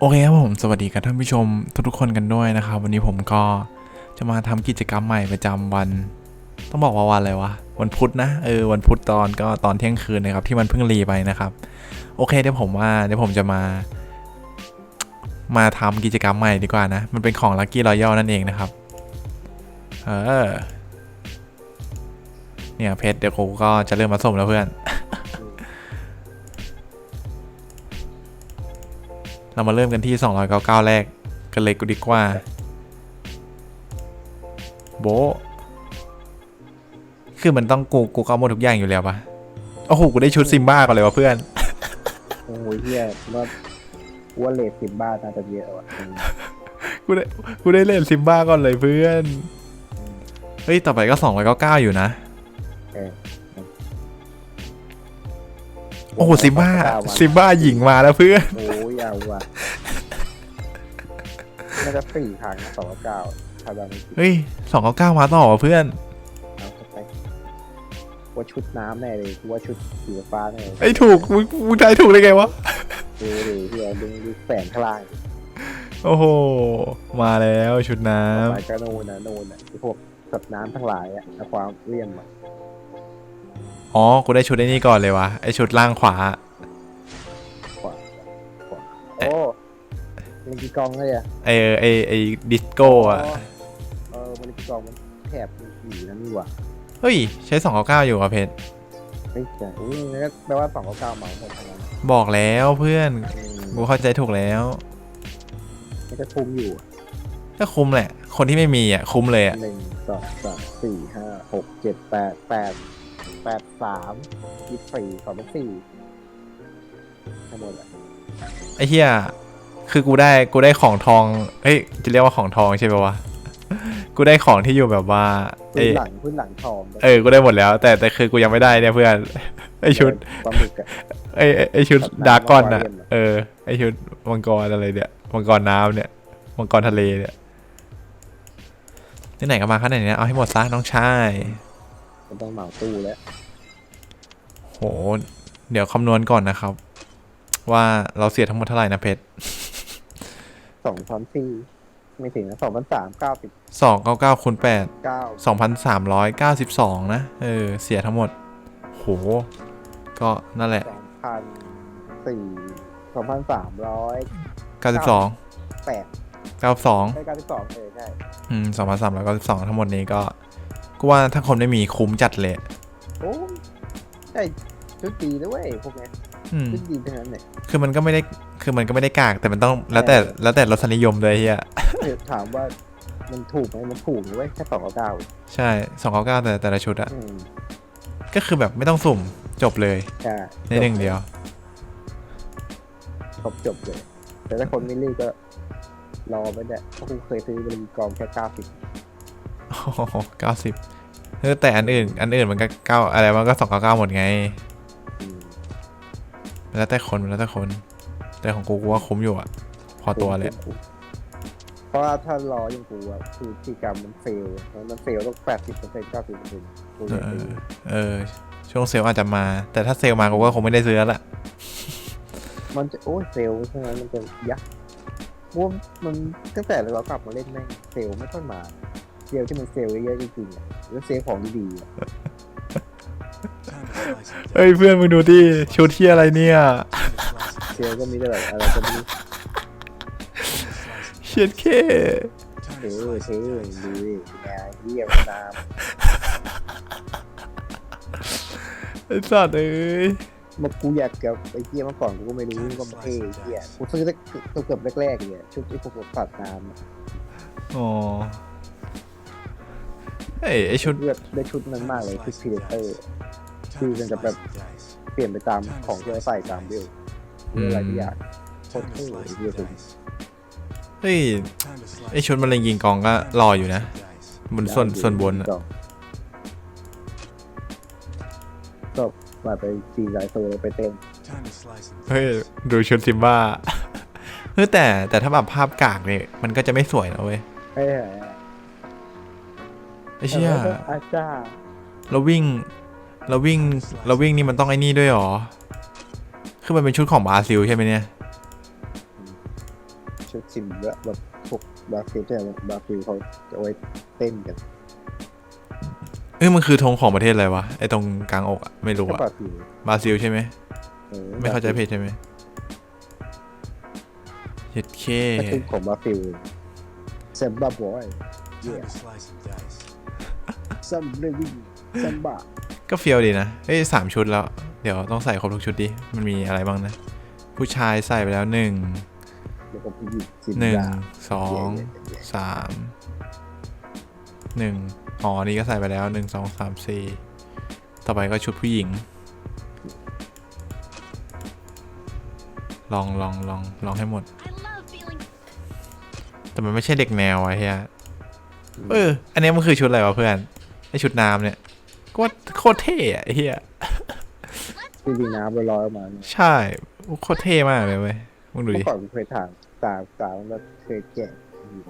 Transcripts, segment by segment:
โอเคครับผมสวัสดีกับท่านผู้ชมทุกๆคนกันด้วยนะครับ วันนี้ผมก็จะมาทำกิจกรรมใหม่ประจำวัน ต้องบอกว่าวันอะไรวะวันพุธนะเออวันพุธตอนก็ตอนเที่ยงคืนนะครับที่มันเพิ่งรีไปนะครับ โอเคเดี๋ยวผมว่าเดี๋ยวผมจะมา มาทำกิจกรรมใหม่ดีกว่านะ มันเป็นของ Lucky Royal นั่นเองนะครับ เออเนี่ยเพชรเดี๋ยวกูก็จะเริ่มมาส่งแล้วเพื่อน เรามาเริ่มกันที่ 299 แรก กันเลยกูดีกว่า โบะคือมันต้องกูกูก็เอาหมดทุกอย่างอยู่แล้วปะโอ้โห กูได้ชุดซิมบ้าก่อนเลยวะเพื่อน โอ้ยเฮียว่าว่าเลทสิบบ้าน่าจะเยอะว่ะอืมกูได้กูได้เล่นซิมบ้าก่อนเลยเพื่อน เฮ้ย ต่อไปก็ 299 อยู่นะเออโอ้โหซิมบ้าเก้วันซิมบ้าหญิงมาแล้วเพื่อน โอ้ยเอาว่ะน่าจะสี่ครั้งนะสองเก้าถ้าจำไม่ผิดเฮ้ย299มาต่อวะเพื่อนเอาเข้าไปว่าชุดน้ำแน่เลยกูว่าชุดสีฟ้าแน่เลยไอ้ยถูกมึงมึงทายถูกได้ไงวะ ดูดิเฮียดึงดูแสงข้างล่างโอ้โห มาแล้วชุดน้ต่อไปก็โน่นนะโน่นนะไอ้พวกสัตว์น้ำทั้งหลายอะเอาความเลี่ยมอะำอ๋อ กูได้ชุดไอ้นี่ก่อนเลยวะไอชุดล่างขวา มันกี่กองเลยอะไอไอไอดิสโก้อะเออมันกี่กองมันแถบมีสีนั่นนี่หว่าเฮ้ย ใช้299อยู่อะเพชรเฮ้ยแต่อุ้ยงั้นก็แปลว่าสองเก้าเหมาหมดทั้งนั้นบอกแล้วเพื่อนอืมกูเข้าใจถูกแล้วมันก็คุ้มอยู่อะก็คุ้มแหละ คนที่ไม่มีอะคุ้มเลยอะหนึ่งสองสามสี่ห้าหกเจ็ดแปดแปดแปดสามยี่สิบสี่สองเป็นสี่ทั้งหมดอะไอ้เหี้ย คือกูได้กูได้ของทองเฮ้ยจะเรียกว่าของทองใช่ไหมวะกูได้ของที่อยู่แบบว่าพื้เอ้นยหลังพื้นหลังทองเออกูได้หมดแล้ว แต่แต่คือกูยังไม่ได้เนี่ยเพื่อนไอชุดปลาหมึกอะไอไอ้ไอชุดแบบน้ำดากอนอะ Aquarium อะเออไอชุดมังกรอะไรเนี่ยมังกรน้ำเนี่ยมังกรทะเลเนี่ยที่ไหนก็มาขนาดนี้นะเอาให้หมดซะน้องชายมันต้องเหมาตู้แล้วโหเดี๋ยวคำนวณก่อนนะครับ ว่าเราเสียทั้งหมดเท่าไหร่นะเพชร สองพันสี่ไม่ถึงนะสองพันสามเก้าสิบสองเก้าเก้าคูณแปดเก้าสองพันสามร้อยเก้าสิบสองนะ เออ เสียทั้งหมด โห ก็นั่นแหละสองพันสี่สองพันสามร้อยเก้าสิบสองแปดเก้าสองใช่เก้าสิบสองเออใช่อืมสองพันสามร้อยเก้าสิบสองทั้งหมดนี้ก็กูว่าถ้าคนไม่มีคุ้มจัดเลยโอ้ใช่ชุดดีนะเว้ยพวกเนี้ยอืมชุดดีทั้งนั้นเนี่ยคือมันก็ไม่ได้ คือมันก็ไม่ได้กากแต่มันต้องแล้วแต่แล้วแต่รสนิยมเลยเฮียเดี๋ยวถามว่ามันถูกไหมมันถูกนะเว้ยแค่สองเก้าใช่สองเก้าเก้าแต่แต่ละชุดอะอืมก็คือแบบไม่ต้องสุ่มจบเลยใช่ในหนึ่งเดียวครบจบเลย แต่ถ้าคนไม่รีบก็ รอไปเนี่ยเพราะกูเคยซื้อบริกรแค่เก้าสิบโอ้โหเก้าสิบเออแต่อันอื่น อันอื่นมันก็เก้าอะไรมันก็สองเก้าเก้าหมดไง มันแล้วแต่คนมันแล้วแต่คน แต่ของกูกูว่าคุ้มอยู่อะพอตัวเลยเพราะว่าถ้ารออย่างกูอะคือกิจกรรมมันเฟลแล้วมันเฟลต้องแปดสิบเปอร์เซ็นต์เก้าสิบเปอร์เซ็นต์กูเอเลยอซื้อเออ ช่วงเซลล์อาจจะมา แต่ถ้าเซลล์มากูก็คงไม่ได้ซื้อแล้วล่ะมันจะโอ้ยเซลล์ใช่ไหมมันจะยักษ์เพราะว่ามันตั้งแต่เรากลับมาเล่นแม่งเซลล์ไม่ค่อยมาเซลล์ที่มันเซลล์เยอะๆจริงๆอะแล้วเซลล์ของดีๆอะเฮ้ยเพื่อนมึงดูที่ชุดที่อะไรเนี่ย เซลล์ก็มีแต่แบบอะไรก็ไม่รู้เชียดเคเท่เท่ดูดิแงเยี่ยมนามไอ้สัตว์เอ้ยมื่อกูอยากกับไอ้เยี่ยเมื่อก่อนกูก็ไม่รู้ว่ามันเท่เยี่ยกูซื้อตั้งตัวเกือบแรกๆเลยอะชุดไอ้พวกสัตว์น้ำอะอ๋อเฮ้ยไอ้ชุดเลือกได้ชุดนั้นมากเลยชุดพีเดเตอร์คือมันจะแบบเปลี่ยนไปตามของที่เราใส่ตามเบล หรืออะไรที่อยากโคตรเท่เลยเยี่ยมเฮ้ยไอชุดมันเล็งยิงกองก็รออยู่นะบนส่วนส่วนบนอะก็มาไปซีไลโซเลยไปเต้นเฮ้ยดูชุดซิมบ้าเฮ้ยแต่แต่ถ้าแบบภาพกากเนี่ยมันก็จะไม่สวยนะเว้ยเฮ้ยไอเชี่ยอาจารย์เราวิ่งเราวิ่งเราวิ่งนี่มันต้องไอ้นี่ด้วยเหรอ คือมันเป็นชุดของบราซิลใช่ไหมเนี่ย ชุดซิมแบบแบบพวกบราซิลเนี่ยบราซิลเขาจะเอาไว้เต้นกันเอ้ยมันคือธงของประเทศอะไรวะไอตรงกลางอกอะไม่รู้ก็อะบราซิลบราซิลใช่ไหมออไม่เข้าใจเพจใช่ไหมเจ็ดเคก็ชุดของบราซิลเซมบ้าบอย Time to slice and dice. ซัมเรวิซัมบ้าก็เฟียวดีนะเอ้ยสามชุดแล้ว เดี๋ยวต้องใส่ครบทุกชุดดิ มันมีอะไรบ้างนะ ผู้ชายใส่ไปแล้วหนึ่งแล้วก็ผู้หญิงซินหนึ่งดาสองสามหนึ่งอ๋อนี่ก็ใส่ไปแล้วหนึ่งสองสามสี่ต่อไปก็ชุดผู้หญิง ลองลองลองลองให้หมด I love feeling แต่มันไม่ใช่เด็กแนวอะเฮียเออ อันนี้มันคือชุดอะไรวะเพื่อน ไอชุดน้ำเนี่ยก็ว่าโคตรเท่อะไอ้เฮีย ที่ดีน้ำลอยๆออกมาเนี่ยใช่โคตรเท่มากเลยเว้ยมึงดูเมื่ดิ อก่อนกูเคยถามตาตามันก็เคยแกะ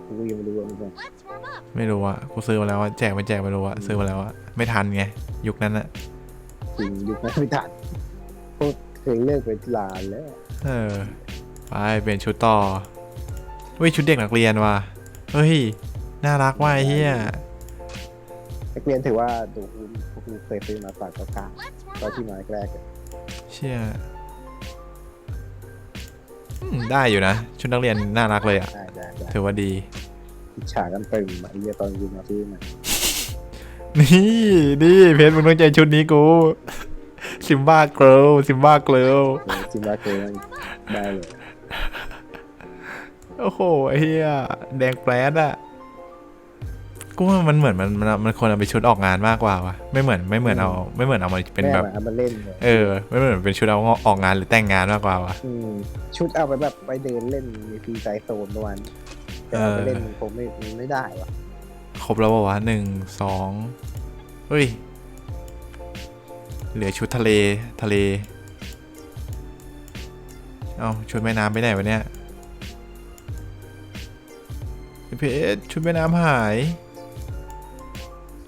กูยังไม่รู้ว่ามันเป็น let's warm up ไม่รู้อะกูซื้อมาแล้วอะแจกไม่แจกไม่รู้อะซื้อมาแล้วอะไม่ทันไง ยุคนั้นอะจริงยุคนั้นไม่ทันโคตรเคยเลิกไปลานแล้ว เออ ไปเปลี่ยนชุดต่อเฮ้ยชุดเด็กนักเรียนว่ะเฮ้ย น่ารักว่ะไอ้เฮียนักเรียนถือว่าดูกูพวกกูเคยซื้อมาฝากเก้า let's ตอน warm ที่ up มาแรกๆอะ เชี่ยอืมได้อยู่นะ ชุดนักเรียนน่ารักเลยอะได้ได้ได้ถือว่าดี อิจฉากันเต็มอะไอ้เหี้ยตอนกูมาซื้อมานี่นี่เพชรมึงต้องใจชุดนี้กู ซิมบ้าเกิลซิมบ้าเกิลเออซิมบาเกมันได้เลย โอ้โหไอ้เฮียแดงแปรดอะ กูว่ามันเหมือนมันมันมันควรเอาไปชุดออกงานมากกว่าวะไม่เหมือนไม่เหมือนเอาไม่เหมือนเอามาเป็นแบบแม่มาเอามาเล่นเลยเออ ไม่เหมือนเป็นชุดเอาออกงานหรือแต่งงานมากกว่าวะมชุดเอาไปแบบไปเดินเล่นในฟรีไซโซนประมาณนี้แต่เอาไปเล่นเออมันคงไม่มันไม่ได้วะครบแล้วปะวะหนึ่งสองเฮ้ย เหลือชุดทะเลทะเล เอาชุดแม่น้ำไปไหนวะเนี่ยไอ้เพชรชุดแม่น้ำหาย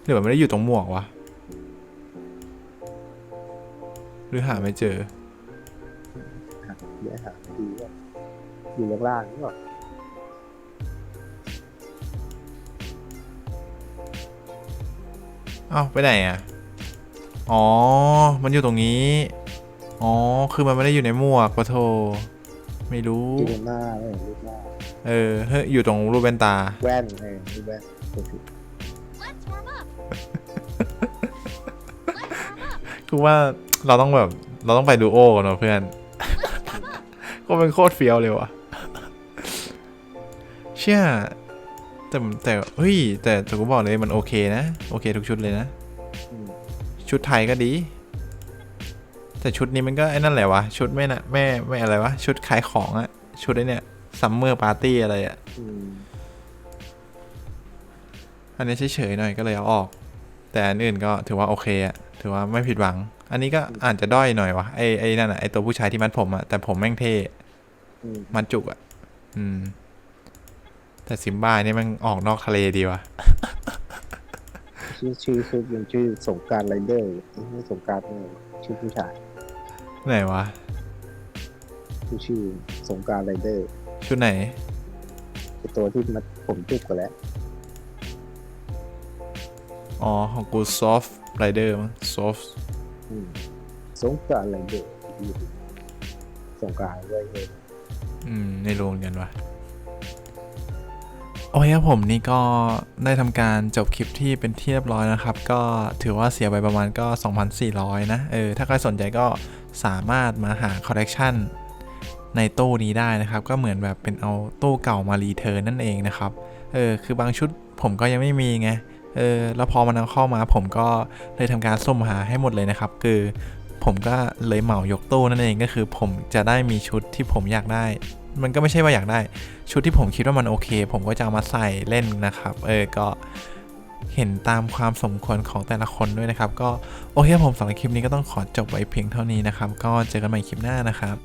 หรือมันไม่ได้อยู่ตรงหมวกวะ หรือหาไม่เจอเดี๋ยวหาไม่ดีว่าอยู่ข้างล่างนี่หรอเอ้าไปไหนอะ อ๋อ มันอยู่ตรงนี้ อ๋อ คือมันไม่ได้อยู่ในหมวกปะโท ไม่รู้ อยู่บนหน้าไม่เห็นรูปหน้า เออ เฮ้ย อยู่ตรงรูปแว่นตา แว่นเออรูปแว่น คือว่าเราต้องแบบเราต้องไปดูโอกันเนอะเพื่อน ก็เป็นโคตรเฟี้ยวเลยว่ะ เชื่อแต่แต่เฮ้ยแต่แต่กูบอกเลยมันโอเคนะ โอเคทุกชุดเลยนะอืมชุดไทยก็ดี แต่ชุดนี้มันก็ไอ้นั่นแหละวะ ชุดไม่นะแม่ไม่อะไรวะ ชุดขายของอะชุดไอ้เนี่ยซัมเมอร์ปาร์ตี้อะไรอะอืมอันนี้เฉยๆหน่อยก็เลยเอาออก แต่อันอื่นก็ถือว่าโอเคอะถือว่าไม่ผิดหวัง อันนี้ก็อาจจะด้อยหน่อยวะไอ้ไอ้นั่นอะไอ้ตัวผู้ชายที่มัดผมอะแต่ผมแม่งเท่อืมมัดจุกอะอืม แต่ซิมบ้านี่มันออกนอกทะเลดีวะชื่อชื่อชุดมันชื่อสงกรารไรเดอร์ไม่สงกรารเนี่ยชื่อผู้ชายไหนวะชื่อชื่อสงกรารไรเดอร์ชุดไหนไอตัวที่มันผมจุกกันแล้ว อ๋อ ของกูซอฟไรเดอร์มั้งซอฟอืมสงกรารไรเดอร์สงกรารไรเดอร์อืมไม่รู้เหมือนกันวะโอเคครับผมนี่ก็ได้ทำการจบคลิปที่เป็นที่เรียบร้อยนะครับ ก็ถือว่าเสียไปประมาณก็ 2,400 นะ เออ ถ้าใครสนใจก็สามารถมาหาคอลเลกชันในตู้นี้ได้นะครับ ก็เหมือนแบบเป็นเอาตู้เก่ามารีเทิร์นนั่นเองนะครับ เออ คือบางชุดผมก็ยังไม่มีไง เออแล้วพอมันเอาเข้ามาผมก็เลยทำการสุ่มหาให้หมดเลยนะครับ คือผมก็เลยเหมายกตู้นั่นเองก็คือ ผมจะได้มีชุดที่ผมอยากได้ มันก็ไม่ใช่ว่าอยากได้ ชุดที่ผมคิดว่ามันโอเค ผมก็จะเอามาใส่เล่นนะครับ เออก็เห็นตามความสมควรของแต่ละคนด้วยนะครับ ก็โอเคผมสำหรับคลิปนี้ก็ต้องขอจบไว้เพียงเท่านี้นะครับ ก็เจอกันใหม่คลิปหน้านะครับ